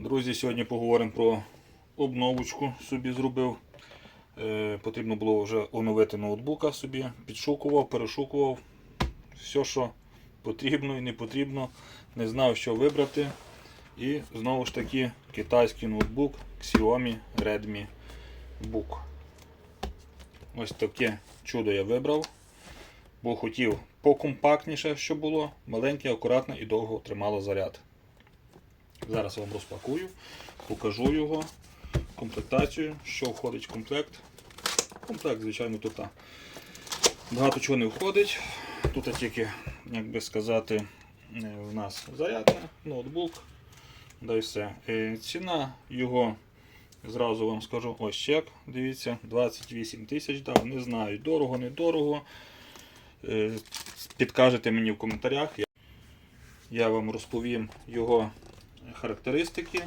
Друзі, сьогодні поговоримо про обновочку собі зробив. Е, потрібно було вже оновити ноутбука собі. Підшукував, перешукував. Все, що потрібно і не потрібно. Не знав, що вибрати. І знову ж таки китайський ноутбук Xiaomi Redmi Book. Ось таке чудо я вибрав. Бо хотів покомпактніше, щоб було, маленьке, акуратне і довго тримало заряд. Зараз вам розпакую, покажу його, комплектацію, що входить в комплект. Комплект, звичайно, тут багато чого не входить. Тут тільки, як би сказати, е, в нас зарядне, ноутбук. Да і все. Е, Ціна його, зразу вам скажу, ось чек, дивіться, 28 тисяч дав. Не знаю, дорого, недорого. Е, Підкажете мені в коментарях. Я вам розповім його характеристики,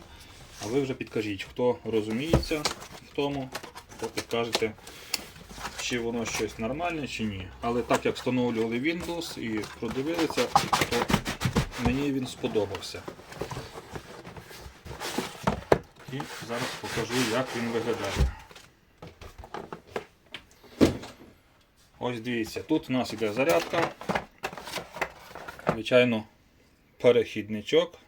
а ви вже підкажіть, хто розуміється в тому, то підкажете, чи воно щось нормальне, чи ні. Але так як встановлювали Windows і продивилися, то мені він сподобався. І зараз покажу, як він виглядає. Ось дивіться, тут у нас іде зарядка. Звичайно, перехідничок.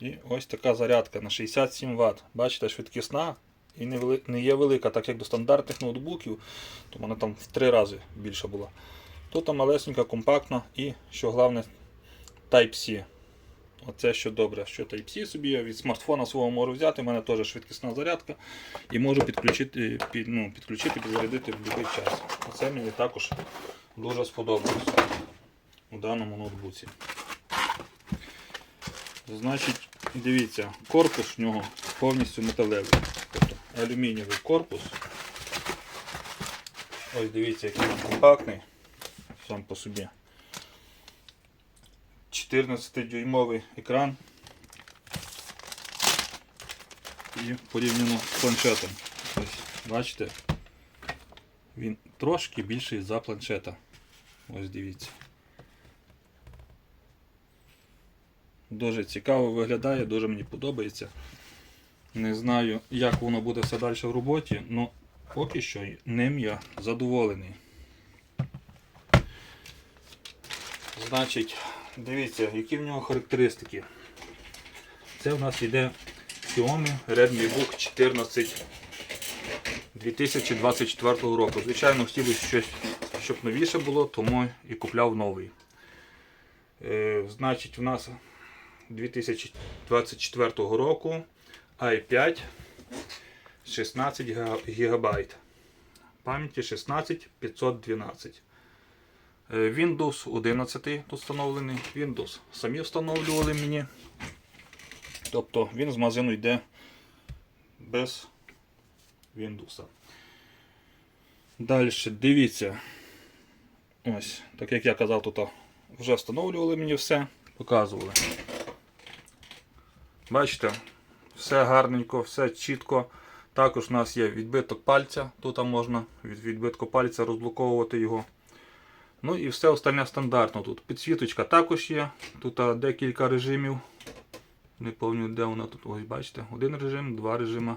І ось така зарядка на 67 Вт. Бачите, швидкісна і не, є велика, так як до стандартних ноутбуків, то вона там в три рази більша була. Тут малесенька, компактна і, що головне, Type-C. Оце що добре, що Type-C собі я від смартфона свого можу взяти, у мене теж швидкісна зарядка і можу підключити, під, ну, підключити, підзарядити в будь-який час. Оце мені також дуже сподобалось у даному ноутбуці. Значить, дивіться, корпус в нього повністю металевий. Тобто алюмінієвий корпус. Ось дивіться, який він компактний сам по собі. 14-дюймовий екран. І порівняно з планшетом. Ось, бачите, він трошки більший за планшета. Ось дивіться. Дуже цікаво виглядає, дуже мені подобається. Не знаю, як воно буде все далі в роботі, але поки що ним я задоволений. Значить, дивіться, які в нього характеристики. Це у нас йде Xiaomi Redmi Book 14 2024 року. Звичайно, хотілося щось, щоб новіше було, тому і купляв новий. Е, значить, у нас 2024 року i5 16 ГБ. Пам'яті 16 512. Е, Windows 11 тут встановлений. Windows самі встановлювали мені. Тобто він з магазину йде без Windows. Далі дивіться. Ось, так як я казав, тут вже встановлювали мені все, показували. Бачите, все гарненько, все чітко. Також у нас є відбиток пальця, тут можна від відбитку пальця розблоковувати його. Ну і все остальне стандартно тут. Підсвіточка також є. Тут декілька режимів. Не пам'ятаю, де вона тут. Ось бачите, один режим, два режима.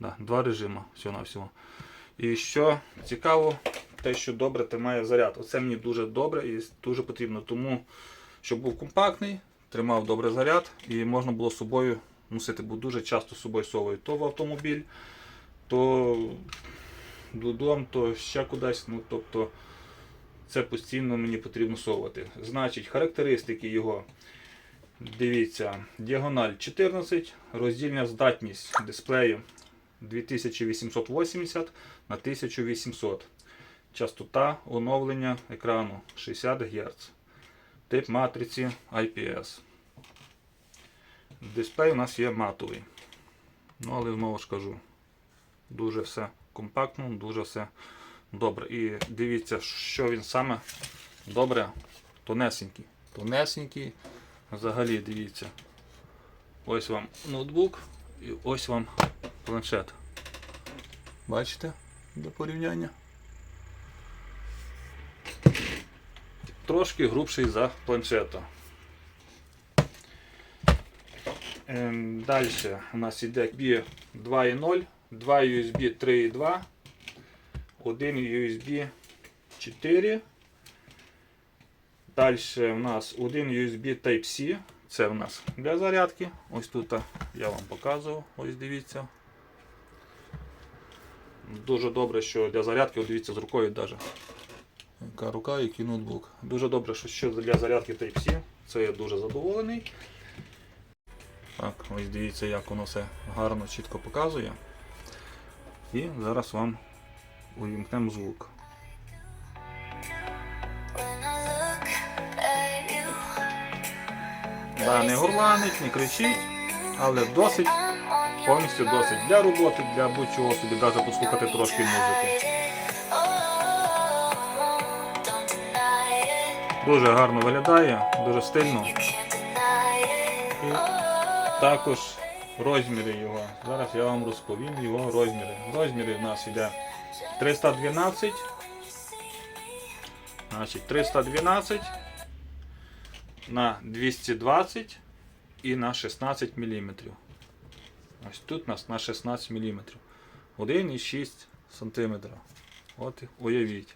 Да, два режима всього на всього. І що цікаво, те, що добре тримає заряд. Оце мені дуже добре і дуже потрібно. Тому, щоб був компактний, тримав добре заряд і можна було з собою носити, бо дуже часто з собою совую то в автомобіль, то додому, то ще кудись. Ну, тобто, це постійно мені потрібно совувати. Значить, характеристики його. Дивіться, діагональ 14, роздільна здатність дисплею 2880 на 1800. Частота оновлення екрану 60 Гц. Тип матриці IPS. Дисплей у нас є матовий. Ну, але знову ж кажу, дуже все компактно, дуже все добре. І дивіться, що він саме добре, тонесенький. Тонесенький. Взагалі дивіться. Ось вам ноутбук і ось вам планшет. Бачите? Для порівняння. Трошки грубший за планшета. Ем, Далі у нас USB 2.0, 2 USB 3.2, 1 USB 4. Далі у нас один USB Type-C. Це у нас для зарядки. Ось тут я вам показував. Ось дивіться. Дуже добре, що для зарядки, дивіться, з рукою навіть. Яка рука, який ноутбук. Дуже добре, що що для зарядки Type-C. Це я дуже задоволений. Так, ось дивіться, як воно все гарно, чітко показує. І зараз вам увімкнемо звук. Да, не горланить, не кричить, але досить, повністю досить для роботи, для будь-чого собі навіть послухати трошки музики. Дуже гарно виглядає, дуже стильно. І також розміри його. Зараз я вам розповім його розміри. Розміри в нас йде 312. Значить 312 на 220 і на 16 мм. Ось тут у нас на 16 мм. 1,6 см. От уявіть.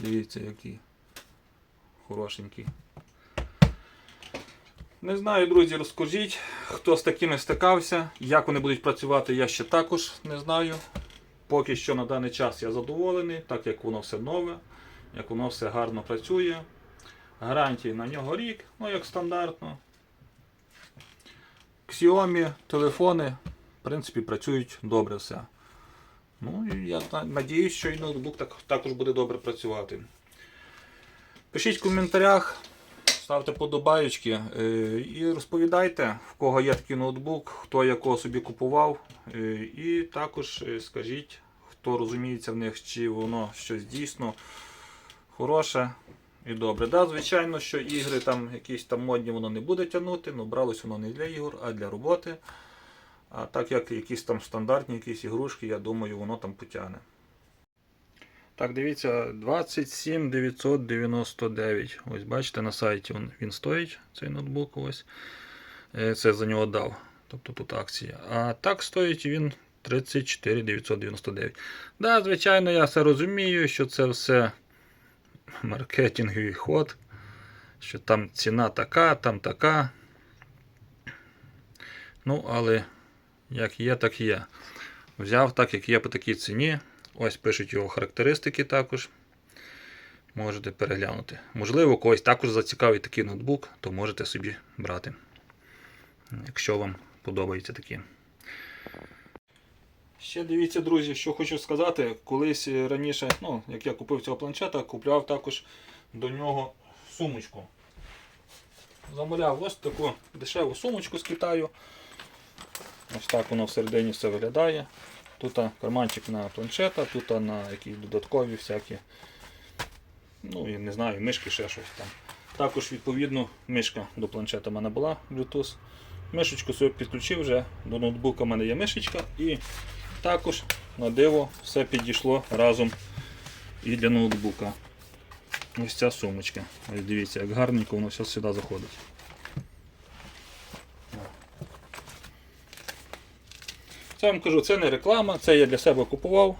Дивіться, який хорошенький. Не знаю, друзі, розкажіть, хто з такими стикався, як вони будуть працювати, я ще також не знаю. Поки що на даний час я задоволений, так як воно все нове, як воно все гарно працює. Гарантії на нього рік, ну як стандартно. Xiaomi телефони, в принципі, працюють добре все. Ну я на- надіюсь, що і ноутбук так, також буде добре працювати. Пишіть в коментарях, ставте подобаючки е, і розповідайте, в кого є такий ноутбук, хто якого собі купував. Е, І також е, скажіть, хто розуміється в них, чи воно щось дійсно хороше і добре. Да, звичайно, що ігри там якісь там модні воно не буде тягнути, але бралось воно не для ігор, а для роботи. А так як якісь там стандартні якісь ігрушки, я думаю, воно там потягне. Так, дивіться, 27 999. Ось бачите, на сайті він, стоїть, цей ноутбук. ось. Е, Це за нього дав. Тобто тут акція. А так стоїть він 34 999. Да, звичайно, я все розумію, що це все маркетинговий ход. Що там ціна така, там така. Ну, але як є, так є. Взяв так, як є по такій ціні. Ось пишуть його характеристики також. Можете переглянути. Можливо, когось також зацікавить такий ноутбук, то можете собі брати. Якщо вам подобаються такі. Ще дивіться, друзі, що хочу сказати. Колись е, раніше, ну, як я купив цього планшета, купляв також до нього сумочку. Замовляв ось таку дешеву сумочку з Китаю. Ось так воно всередині все виглядає. Тут карманчик на планшета, тут на якісь додаткові всякі. Ну і не знаю, мишки ще щось там. Також, відповідно, мишка до планшета в мене була Bluetooth. Мишечку собі підключив вже, до ноутбука в мене є мишечка і також на диво все підійшло разом і для ноутбука. Ось ця сумочка. Ось дивіться, як гарненько воно все сюди заходить. Це я вам кажу, це не реклама, це я для себе купував.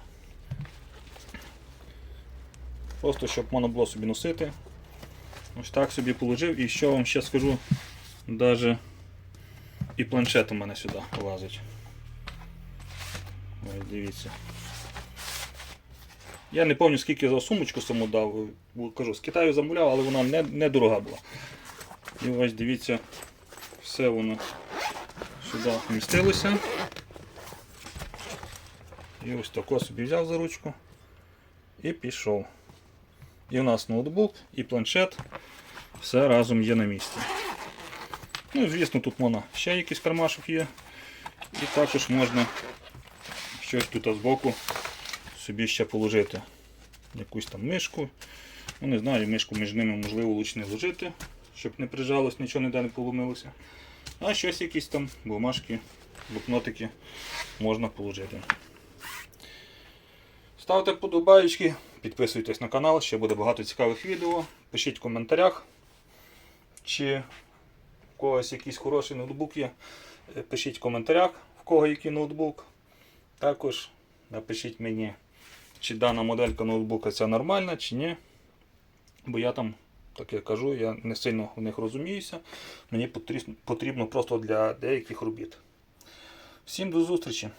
Просто щоб можна було собі носити. Ось так собі положив і що вам ще скажу, навіть і планшет у мене сюди влазить. Ось дивіться. Я не пам'ятаю скільки за сумочку саму дав, кажу, з Китаю замовляв, але вона не, не дорога була. І ось дивіться, все воно сюди вмістилося. І ось тако собі взяв за ручку і пішов. І у нас ноутбук, і планшет. Все разом є на місці. Ну і звісно, тут можна ще якийсь кармашок є. І також можна щось тут збоку собі ще положити. Якусь там мишку. Ну не знаю, мишку між ними можливо лучше не ложити, щоб не прижалось, нічого ніде не поломилося. А щось якісь там бумажки, блокнотики можна положити. Ставте подобаєчки, підписуйтесь на канал, ще буде багато цікавих відео. Пишіть в коментарях, чи в когось якийсь хороший ноутбук є, е, пишіть в коментарях, в кого який ноутбук. Також напишіть мені, чи дана моделька ноутбука ця нормальна, чи ні. Бо я там, так я кажу, я не сильно в них розуміюся. Мені потрібно просто для деяких робіт. Всім до зустрічі!